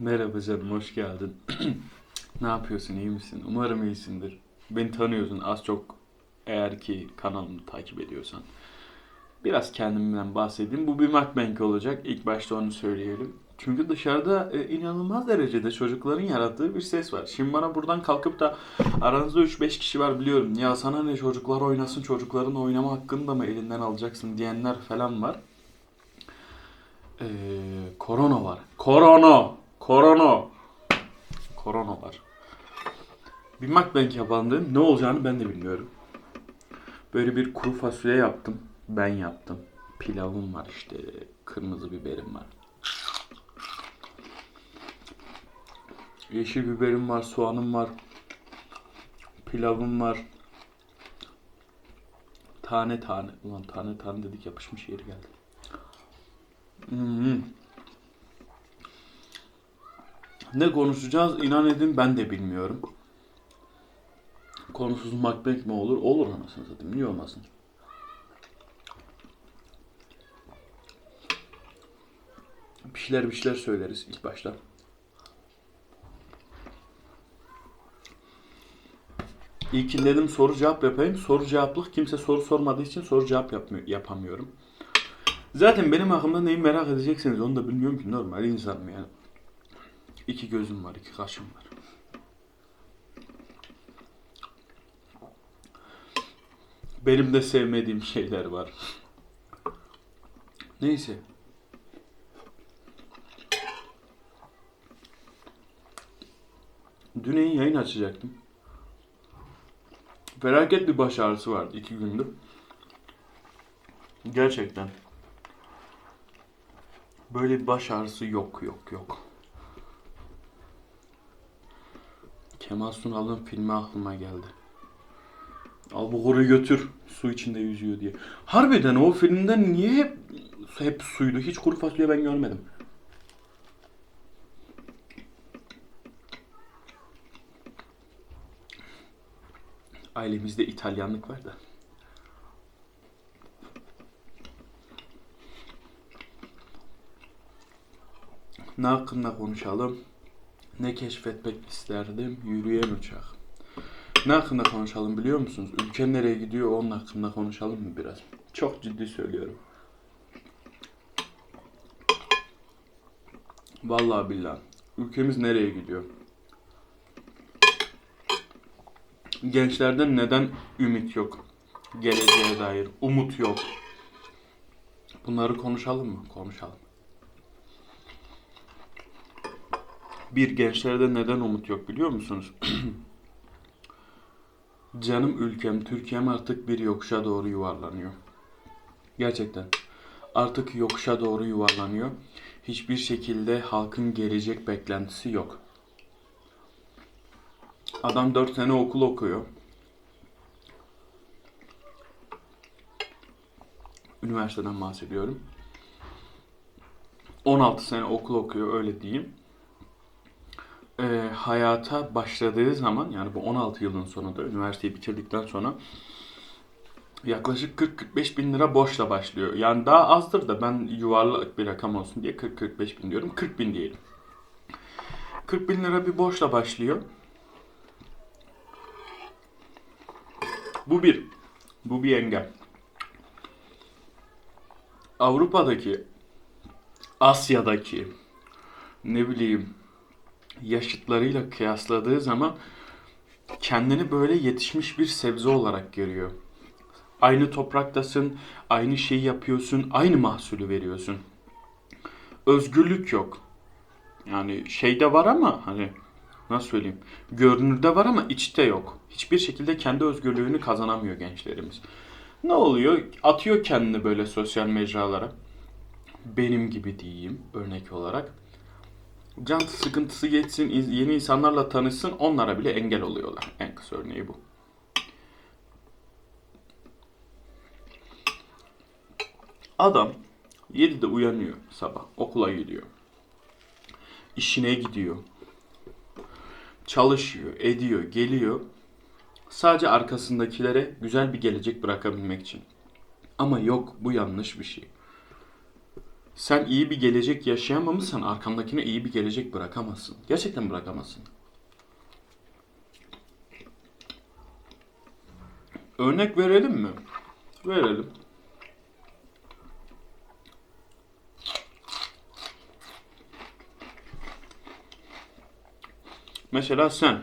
Merhaba canım, hoş geldin. Ne yapıyorsun, iyi misin? Umarım iyisindir. Beni tanıyorsun az çok eğer ki kanalımı takip ediyorsan. Biraz kendimden bahsedeyim. Bu bir mukbang olacak. İlk başta onu söyleyelim. Çünkü dışarıda e, inanılmaz derecede çocukların yarattığı bir ses var. Şimdi bana buradan kalkıp da aranızda 3-5 kişi var biliyorum. Ya sana ne çocuklar oynasın, çocukların oynama hakkını da mı elinden alacaksın diyenler falan var. Ee, korona var. Korona. Korona. Korona var. Bir yapalım dedim. Ne olacağını ben de bilmiyorum. Böyle bir kuru fasulye yaptım. Ben yaptım. Pilavım var işte. Kırmızı biberim var. Yeşil biberim var, soğanım var. Pilavım var. Tane tane. Ulan tane tane dedik yapışmış yeri geldi. Hmm. Ne konuşacağız inan edin ben de bilmiyorum. Konusuz mukbang mi olur? Olur anasını satayım. Niye olmasın? Bir şeyler bir şeyler söyleriz ilk başta. İlkin dedim soru cevap yapayım. Soru cevaplık kimse soru sormadığı için soru cevap yapmıyor, yapamıyorum. Zaten benim hakkımda neyi merak edeceksiniz onu da bilmiyorum ki normal insanım yani. İki gözüm var, iki kaşım var. Benim de sevmediğim şeyler var. Neyse. Dün yayın açacaktım. Felaket bir baş ağrısı vardı iki gündür. Gerçekten. Böyle bir baş ağrısı yok yok yok. Kemal Sunal'ın filmi aklıma geldi. Al bu koruyu götür. Su içinde yüzüyor diye. Harbiden o filmde niye hep, hep suydu? Hiç kuru fasulye ben görmedim. Ailemizde İtalyanlık var da. Ne hakkında konuşalım? Ne keşfetmek isterdim? Yürüyen uçak. Ne hakkında konuşalım biliyor musunuz? Ülke nereye gidiyor onun hakkında konuşalım mı biraz? Çok ciddi söylüyorum. Vallahi billahi. Ülkemiz nereye gidiyor? Gençlerden neden ümit yok? Geleceğe dair umut yok. Bunları konuşalım mı? Konuşalım. Bir gençlerde neden umut yok biliyor musunuz? Canım ülkem, Türkiye'm artık bir yokuşa doğru yuvarlanıyor. Gerçekten. Artık yokuşa doğru yuvarlanıyor. Hiçbir şekilde halkın gelecek beklentisi yok. Adam 4 sene okul okuyor. Üniversiteden bahsediyorum. 16 sene okul okuyor öyle diyeyim. Ee, hayata başladığı zaman yani bu 16 yılın sonunda üniversiteyi bitirdikten sonra yaklaşık 40-45 bin lira borçla başlıyor. Yani daha azdır da ben yuvarlak bir rakam olsun diye 40-45 bin diyorum. 40 bin diyelim. 40 bin lira bir borçla başlıyor. Bu bir. Bu bir engel. Avrupa'daki, Asya'daki, ne bileyim, yaşıtlarıyla kıyasladığı zaman kendini böyle yetişmiş bir sebze olarak görüyor. Aynı topraktasın, aynı şeyi yapıyorsun, aynı mahsulü veriyorsun. Özgürlük yok. Yani şeyde var ama hani nasıl söyleyeyim? Görünürde var ama içte yok. Hiçbir şekilde kendi özgürlüğünü kazanamıyor gençlerimiz. Ne oluyor? Atıyor kendini böyle sosyal mecralara. Benim gibi diyeyim örnek olarak. Can sıkıntısı geçsin, yeni insanlarla tanışsın, onlara bile engel oluyorlar. En kısa örneği bu. Adam 7'de uyanıyor sabah, okula gidiyor. İşine gidiyor. Çalışıyor, ediyor, geliyor. Sadece arkasındakilere güzel bir gelecek bırakabilmek için. Ama yok, bu yanlış bir şey. Sen iyi bir gelecek yaşayamamışsan arkandakine iyi bir gelecek bırakamazsın. Gerçekten bırakamazsın. Örnek verelim mi? Verelim. Mesela sen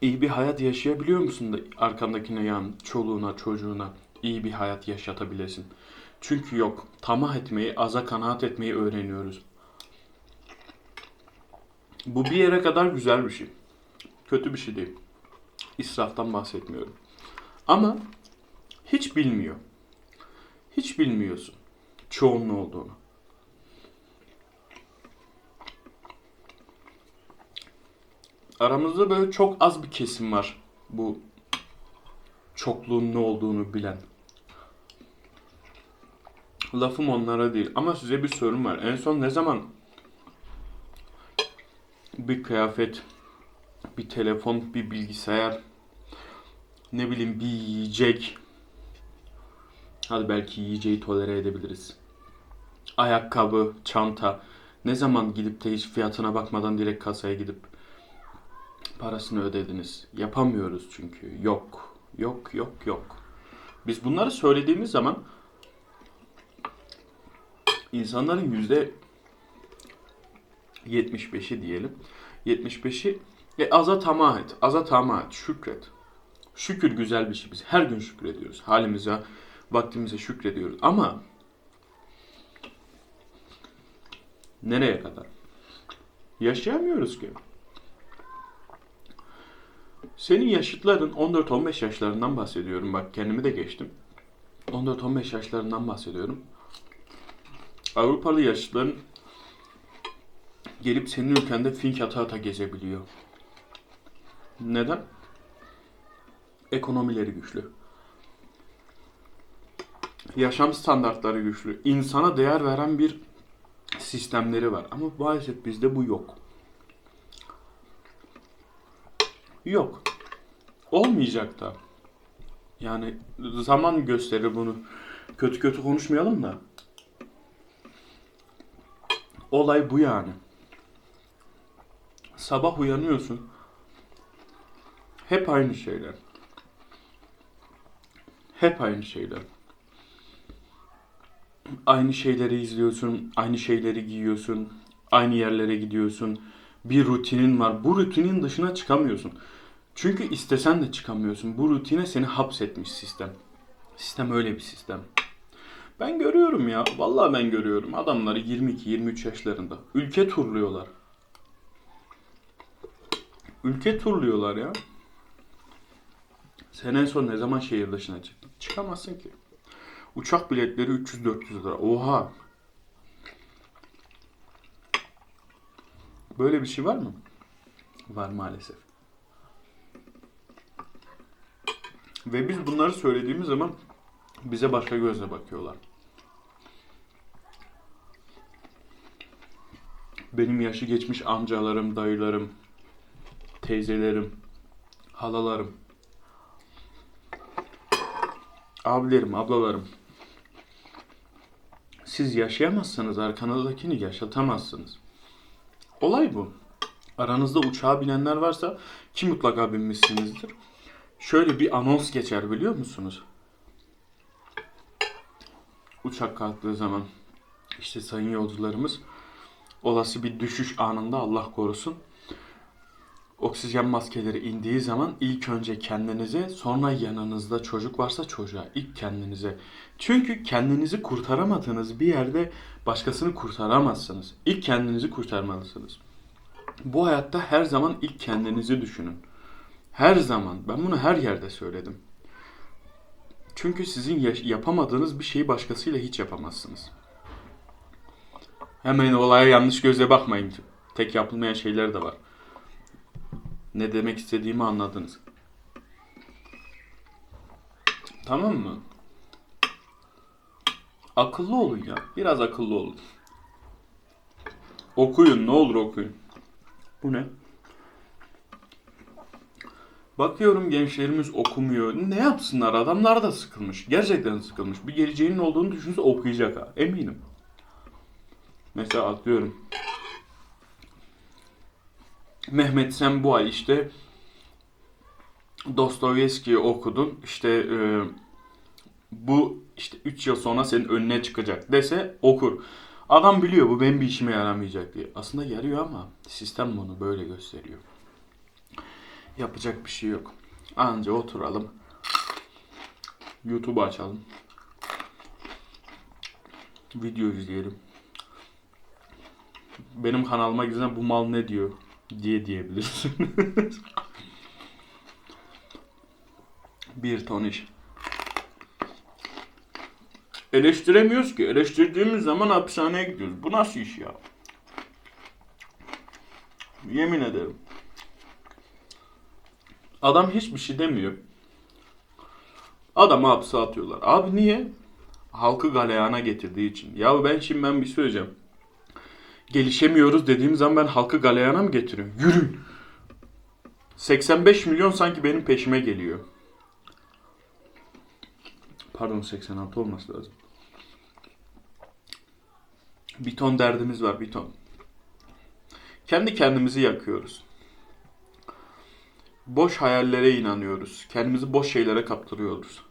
iyi bir hayat yaşayabiliyor musun da arkandakine yan çoluğuna çocuğuna iyi bir hayat yaşatabilesin? Çünkü yok. Tamah etmeyi, aza kanaat etmeyi öğreniyoruz. Bu bir yere kadar güzel bir şey. Kötü bir şey değil. İsraftan bahsetmiyorum. Ama hiç bilmiyor. Hiç bilmiyorsun çoğun ne olduğunu. Aramızda böyle çok az bir kesim var bu çokluğun ne olduğunu bilen. Lafım onlara değil ama size bir sorum var. En son ne zaman bir kıyafet, bir telefon, bir bilgisayar, ne bileyim bir yiyecek. Hadi belki yiyeceği tolere edebiliriz. Ayakkabı, çanta. Ne zaman gidip de hiç fiyatına bakmadan direkt kasaya gidip parasını ödediniz? Yapamıyoruz çünkü. Yok. Yok, yok, yok. Biz bunları söylediğimiz zaman insanların yüzde 75'i diyelim. 75'i e, aza tamah et. Aza tamah et. Şükret. Şükür güzel bir şey. Biz her gün şükrediyoruz. Halimize, vaktimize şükrediyoruz. Ama nereye kadar? Yaşayamıyoruz ki. Senin yaşıtların 14-15 yaşlarından bahsediyorum. Bak kendimi de geçtim. 14-15 yaşlarından bahsediyorum. Avrupalı yaşıtların gelip senin ülkende fink ata ata gezebiliyor. Neden? Ekonomileri güçlü. Yaşam standartları güçlü. İnsana değer veren bir sistemleri var. Ama maalesef bizde bu yok. Yok. Olmayacak da. Yani zaman gösterir bunu. Kötü kötü konuşmayalım da. Olay bu yani. Sabah uyanıyorsun. Hep aynı şeyler. Hep aynı şeyler. Aynı şeyleri izliyorsun, aynı şeyleri giyiyorsun, aynı yerlere gidiyorsun. Bir rutinin var. Bu rutinin dışına çıkamıyorsun. Çünkü istesen de çıkamıyorsun. Bu rutine seni hapsetmiş sistem. Sistem öyle bir sistem. Ben görüyorum ya. Vallahi ben görüyorum. Adamları 22-23 yaşlarında. Ülke turluyorlar. Ülke turluyorlar ya. Sen en son ne zaman şehir dışına çıktın? Çıkamazsın ki. Uçak biletleri 300-400 lira. Oha. Böyle bir şey var mı? Var maalesef. Ve biz bunları söylediğimiz zaman bize başka gözle bakıyorlar. Benim yaşı geçmiş amcalarım, dayılarım, teyzelerim, halalarım, abilerim, ablalarım. Siz yaşayamazsanız arkanızdakini yaşatamazsınız. Olay bu. Aranızda uçağa binenler varsa ki mutlaka binmişsinizdir. Şöyle bir anons geçer biliyor musunuz? Uçak kalktığı zaman işte sayın yolcularımız olası bir düşüş anında Allah korusun oksijen maskeleri indiği zaman ilk önce kendinize sonra yanınızda çocuk varsa çocuğa ilk kendinize. Çünkü kendinizi kurtaramadığınız bir yerde başkasını kurtaramazsınız. İlk kendinizi kurtarmalısınız. Bu hayatta her zaman ilk kendinizi düşünün. Her zaman. Ben bunu her yerde söyledim. Çünkü sizin yapamadığınız bir şeyi başkasıyla hiç yapamazsınız. Hemen olaya yanlış gözle bakmayın. Tek yapılmayan şeyler de var. Ne demek istediğimi anladınız. Tamam mı? Akıllı olun ya. Biraz akıllı olun. Okuyun ne olur okuyun. Bu ne? Bakıyorum gençlerimiz okumuyor. Ne yapsınlar? Adamlar da sıkılmış. Gerçekten sıkılmış. Bir geleceğinin olduğunu düşünse okuyacak ha. Eminim. Mesela atlıyorum. Mehmet sen bu ay işte Dostoyevski'yi okudun. İşte e, bu işte 3 yıl sonra senin önüne çıkacak dese okur. Adam biliyor bu benim bir işime yaramayacak diye. Aslında yarıyor ama sistem bunu böyle gösteriyor. Yapacak bir şey yok. Anca oturalım. YouTube açalım. Video izleyelim. Benim kanalıma gizlen bu mal ne diyor diye diyebilirsin. bir ton iş. Eleştiremiyoruz ki. Eleştirdiğimiz zaman hapishaneye gidiyoruz. Bu nasıl iş ya? Yemin ederim. Adam hiçbir şey demiyor. Adamı hapse atıyorlar. Abi niye? Halkı galeyana getirdiği için. Ya ben şimdi ben bir söyleyeceğim. Gelişemiyoruz dediğim zaman ben halkı galeyana mı getiriyorum? Yürüyün. 85 milyon sanki benim peşime geliyor. Pardon 86 olması lazım. Bir ton derdimiz var bir ton. Kendi kendimizi yakıyoruz. Boş hayallere inanıyoruz. Kendimizi boş şeylere kaptırıyoruz.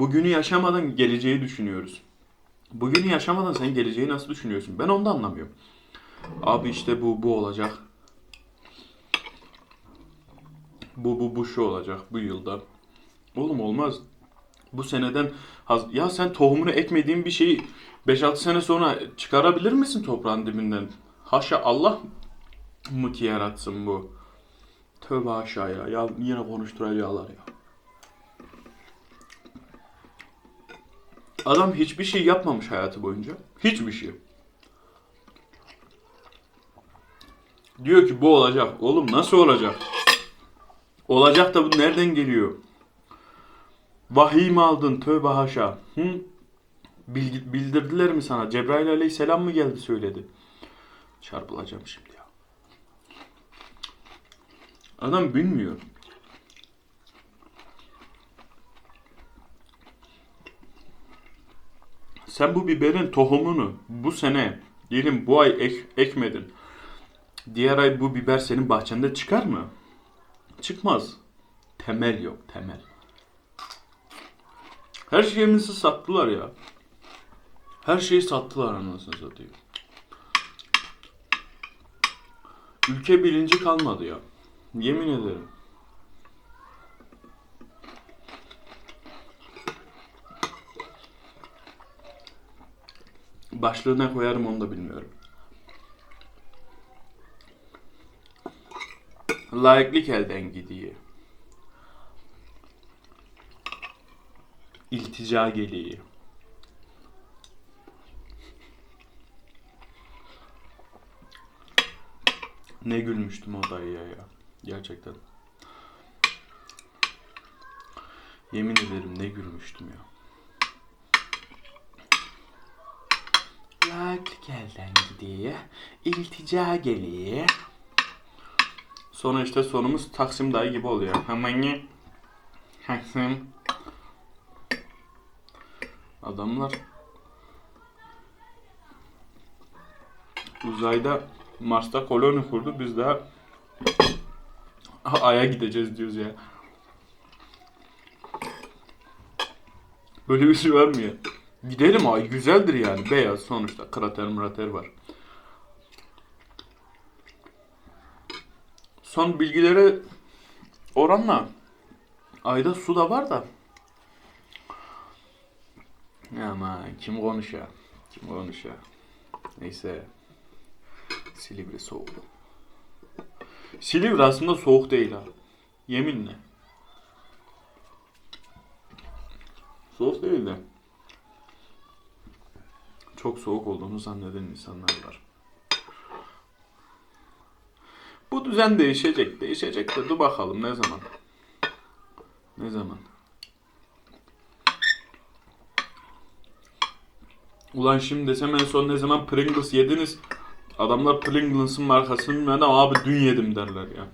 Bugünü yaşamadan geleceği düşünüyoruz. Bugünü yaşamadan sen geleceği nasıl düşünüyorsun? Ben onu da anlamıyorum. Abi işte bu bu olacak. Bu bu bu şu olacak bu yılda. Oğlum olmaz. Bu seneden haz- ya sen tohumunu ekmediğin bir şeyi 5-6 sene sonra çıkarabilir misin toprağın dibinden? Haşa Allah mı ki yaratsın bu? Tövbe haşa ya. Ya yine konuşturacaklar ya. Adam hiçbir şey yapmamış hayatı boyunca. Hiçbir şey. Diyor ki bu olacak. Oğlum nasıl olacak? Olacak da bu nereden geliyor? Vahiy mi aldın? Tövbe haşa. Hı? Bildirdiler mi sana? Cebrail aleyhisselam mı geldi söyledi? Çarpılacağım şimdi ya. Adam bilmiyor. Sen bu biberin tohumunu bu sene diyelim bu ay ek- ekmedin. Diğer ay bu biber senin bahçende çıkar mı? Çıkmaz. Temel yok temel. Her şeyimizi sattılar ya. Her şeyi sattılar anasını satayım. Ülke bilinci kalmadı ya. Yemin ederim. Başlığına koyarım onu da bilmiyorum. Layıklık elden gidiyor. İltica geliyor. Ne gülmüştüm o dayıya ya. Gerçekten. Yemin ederim ne gülmüştüm ya. Layıklık elden gidiyor. İltica geliyor. Sonra işte sonumuz Taksim dayı gibi oluyor. Hemen Taksim. Adamlar uzayda Mars'ta koloni kurdu. Biz daha Ay'a gideceğiz diyoruz ya. Böyle bir şey var mı ya? Gidelim ay güzeldir yani. Beyaz sonuçta. Krater mrater var. Son bilgilere oranla ayda su da var da. Ama kim konuşuyor? Kim konuşuyor? Neyse. Silivri soğuk. Silivri aslında soğuk değil ha. Yeminle. Soğuk değil de. Çok soğuk olduğunu zanneden insanlar var. Bu düzen değişecek. Değişecek de dur bakalım ne zaman. Ne zaman. Ulan şimdi desem en son ne zaman Pringles yediniz? Adamlar Pringles'ın markasını bilmeden abi dün yedim derler ya.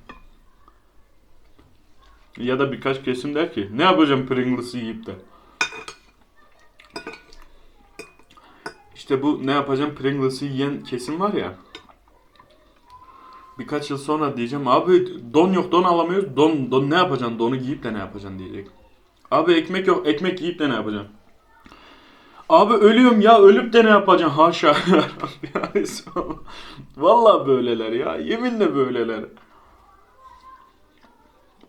Ya da birkaç kesim der ki ne yapacağım Pringles'ı yiyip de. İşte bu ne yapacağım Pringles'ı yiyen kesim var ya. Birkaç yıl sonra diyeceğim abi don yok don alamıyoruz. Don, don ne yapacaksın donu giyip de ne yapacaksın diyecek. Abi ekmek yok ekmek yiyip de ne yapacaksın? Abi ölüyorum ya ölüp de ne yapacaksın haşa. Vallahi böyleler ya yeminle böyleler.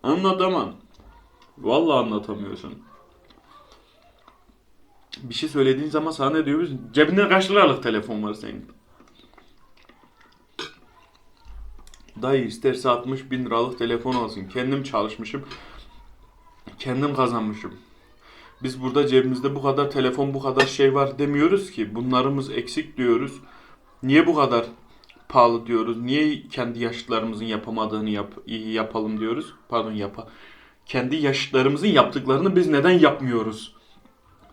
Anlatamam. Vallahi anlatamıyorsun. Bir şey söylediğin zaman sana ne diyoruz? Cebinde kaç liralık telefon var senin? Dayı isterse 60 bin liralık telefon olsun. Kendim çalışmışım. Kendim kazanmışım. Biz burada cebimizde bu kadar telefon, bu kadar şey var demiyoruz ki. Bunlarımız eksik diyoruz. Niye bu kadar pahalı diyoruz? Niye kendi yaşıtlarımızın yapamadığını yap, yapalım diyoruz? Pardon yapa. Kendi yaşıtlarımızın yaptıklarını biz neden yapmıyoruz?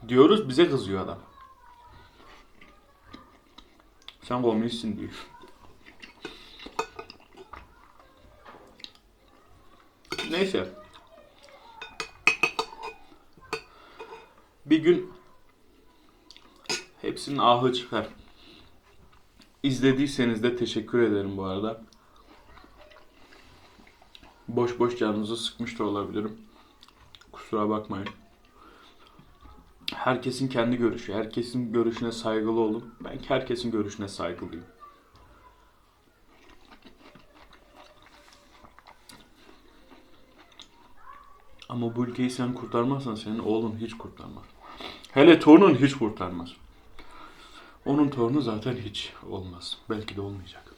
Diyoruz bize kızıyor adam. Sen komünistsin diyor. Neyse. Bir gün hepsinin ahı çıkar. İzlediyseniz de teşekkür ederim bu arada. Boş boş canınızı sıkmış da olabilirim. Kusura bakmayın. Herkesin kendi görüşü. Herkesin görüşüne saygılı olun. Ben herkesin görüşüne saygılıyım. Ama bu ülkeyi sen kurtarmazsan senin oğlun hiç kurtarmaz. Hele torunun hiç kurtarmaz. Onun torunu zaten hiç olmaz. Belki de olmayacak.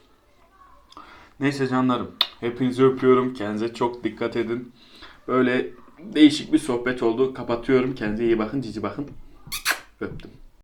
Neyse canlarım. Hepinizi öpüyorum. Kendinize çok dikkat edin. Böyle değişik bir sohbet oldu. Kapatıyorum. Kendinize iyi bakın. Cici bakın. Öptüm.